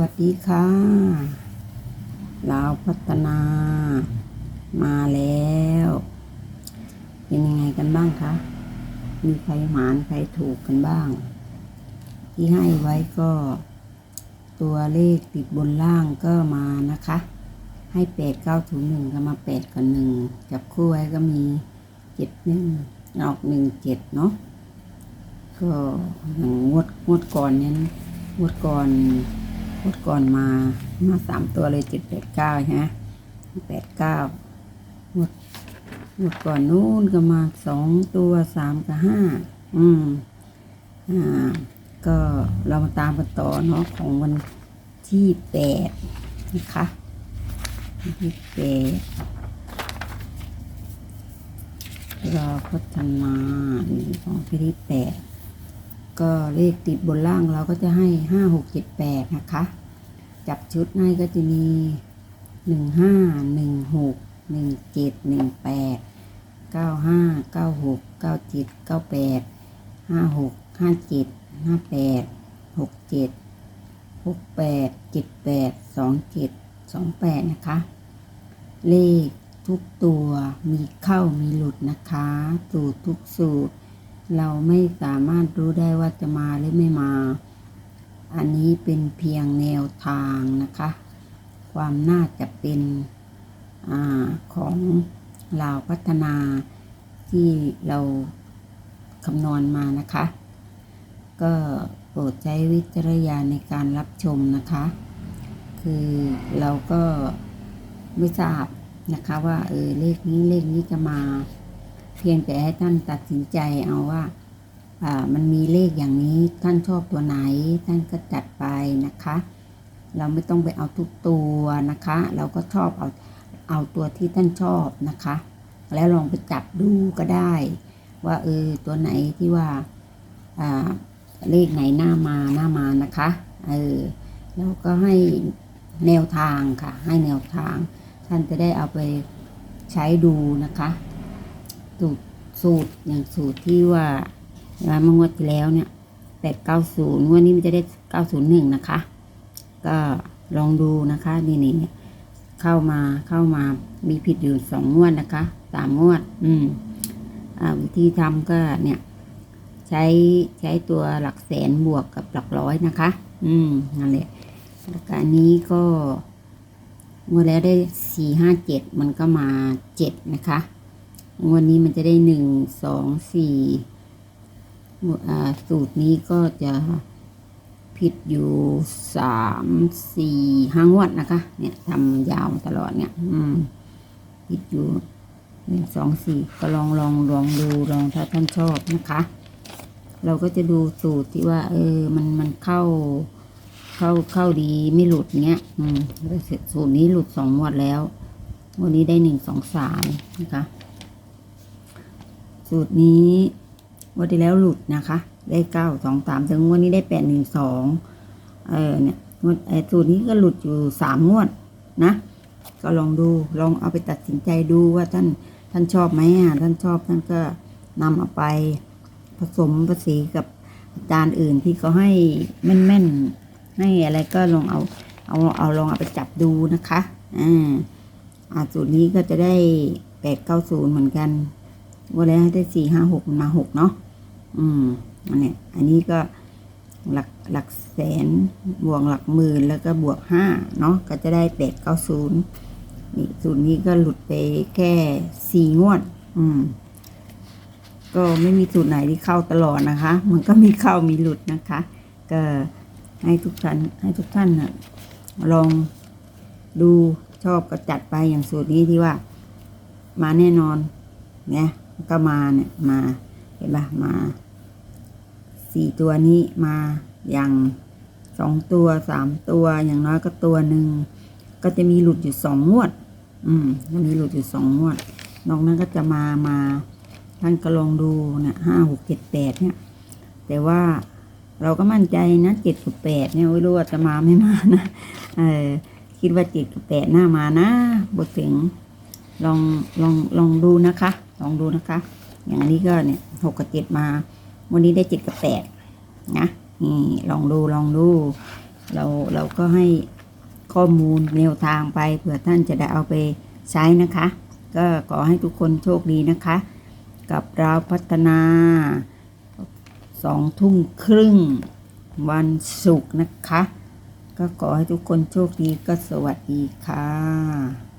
วัสดีค่ะลาวพัฒนา มาแล้ว เป็นยังไงกันบ้างคะ มีใครหมานใครถูกกันบ้าง ที่ให้ไว้ก็ ตัวเลขติดบนล่างก็มานะคะ ให้แปดเก้าถึงหนึ่งก็มาแปดกับหนึ่งจับคู่ไว้ก็มีเจ็ดหนึ่งออกหนึ่งเจ็ดเนาะก็อย่างงวดงวดก่อนเนี้ยงวดก่อน งวดก่อนมามาสามตัวเลยเจ็ดแปดเก้าใช่ไหมแปดเก้างวดงวดก่อนนู้นก็มาสองตัวสามกับห้าอืมอ่าก็เรามาตามกันต่อเนาะของวันที่แปดนะคะที่แปดราพัฒนาของพี่ที่แปด ก็เลขติดบนล่างเราก็จะให้ห้าหกเจ็ดแปดนะคะ จับชุดให้ก็จะมีหนึ่งห้าหนึ่งหกหนึ่งเจ็ดหนึ่งแปดเก้าห้าเก้าหกเก้าเจ็ดเก้าแปดห้าหกห้าเจ็ดห้าแปดหกเจ็ดหกแปดเจ็ดแปดสองเจ็ดสองแปดนะคะ เลขทุกตัวมีเข้ามีหลุดนะคะ สูตรทุกสูตร เราไม่สามารถรู้ได้ว่าจะมาหรือไม่มา อันนี้เป็นเพียงแนวทางนะคะ ความน่าจะเป็นอของเราวพัฒนาที่เราคำนวณมานะคะ ก็โปรดใช้วิจารณญาณในการรับชมนะคะ คือเราก็ไม่ทราบนะคะว่าเออเลขนี้เลขนี้จะมา เพียงแต่ให้ท่านตัดสินใจเอาว่าอ่ามันมีเลขอย่างนี้ท่านชอบตัวไหน ท่านก็จัดไปนะคะ เราไม่ต้องไปเอาทุกตัวนะคะ เราก็ชอบเอาเอาตัวที่ท่านชอบนะคะ แล้วลองไปจับดูก็ได้ ว่าเออตัวไหนที่ว่าอ่าเลขไหนหน้ามาหน้ามานะคะเออแล้วก็ให้แนวทางค่ะ ให้แนวทาง ท่านจะได้เอาไปใช้ดูนะคะ สูตรสูตรอย่างสูตรที่ว่าเมื่องวดที่แล้วเนี่ยแปดเก้าศูนย์งวดนี้มันจะได้เก้าศูนย์หนึ่งนะคะ ก็ลองดูนะคะนี่นี่เข้ามาเข้ามามีผิดอยู่สองงวดนะคะสามงวด อืมอ่าวิธีทำก็เนี่ย ใช้ใช้ตัวหลักแสนบวกกับหลักร้อยนะคะ อืมนั่นแหละแล้วก็อันนี้ก็งวดแล้วได้สี่ห้าเจ็ดมันก็มาเจ็ดนะคะ วันนี้มันจะได้หนึ่งสองสี่สูตรนี้ก็จะผิดอยู่สามสี่ห้างวดนะคะ เนี่ยทำยาวตลอดเนี่ย อืม ผิดอยู่หนึ่งสองสี่ก็ลองลองลองดูลองถ้าท่านชอบนะคะ เราก็จะดูสูตรที่ว่า เออ มันมันเข้า เข้าเข้าดีไม่หลุดเงี้ย อืมสูตรนี้หลุดสองงวดแล้ว วันนี้ได้หนึ่งสองสามนะคะ สูตรนี้วันที่แล้วหลุดนะคะ ได้เก้าสองสามถึงวันนี้ได้แปดหนึ่งสองเออเนี่ยงวดไอ้สูตรนี้ก็หลุดอยู่สามงวดนะ ก็ลองดูลองเอาไปตัดสินใจดูว่าท่านท่านชอบไหมอะท่านชอบท่านก็นำเอาไปผสมผสานกับอาจารย์อื่นที่เขาให้แม่นๆให้อะไรก็ลองเอาเอาเอาลองเอาไปจับดูนะคะอ่าสูตรนี้ก็จะได้แปดเก้าศูนย์เหมือนกัน วันแล้วได้สี่ห้าหกมาหกเนาะอืมอันเนี้ยอันนี้ก็หลักหลักแสนบวกหลักหมื่นแล้วก็บวกห้าเนาะก็จะได้แปดเก้าศูนย์นี่สูตรนี้ก็หลุดไปแค่สี่งวด อืม ก็ไม่มีสูตรไหนที่เข้าตลอดนะคะ มันก็มีเข้ามีหลุดนะคะ ก็ให้ทุกท่านให้ทุกท่านนะลองดูชอบก็จัดไปอย่างสูตรนี้ที่ว่า มาแน่นอนเนี่ย ก็มาเนี่ยมาเห็นปะมาสี่ตัวนี้มาอย่างสองตัวสามตัวอย่างน้อยก็ตัวหนึ่งก็จะมีหลุดอยู่สองงวด อืมจะมีหลุดอยู่สองงวดนอกนั้นก็จะมามาท่านก็ลองดูเนี่ยห้าหกเจ็ดแปดเนี่ย แต่ว่าเราก็มั่นใจนะเจ็ดกับแปดเนี่ยไม่รู้ว่าจะมาไม่มานะเออคิดว่าเจ็ดกับแปดน่ามานะบทถึงลองลองลองดูนะคะ ลองดูนะคะ อย่างนี้ก็เนี่ยหกกับเจ็ดมา วันนี้ได้เจ็ดกับแปดนะนี่ลองดูลองดู เราเราก็ให้ข้อมูลแนวทางไปเผื่อท่านจะได้เอาไปใช้นะคะ ก็ขอให้ทุกคนโชคดีนะคะ กับเราพัฒนาสองทุ่มครึ่งวันศุกร์นะคะ ก็ขอให้ทุกคนโชคดีก็สวัสดีค่ะ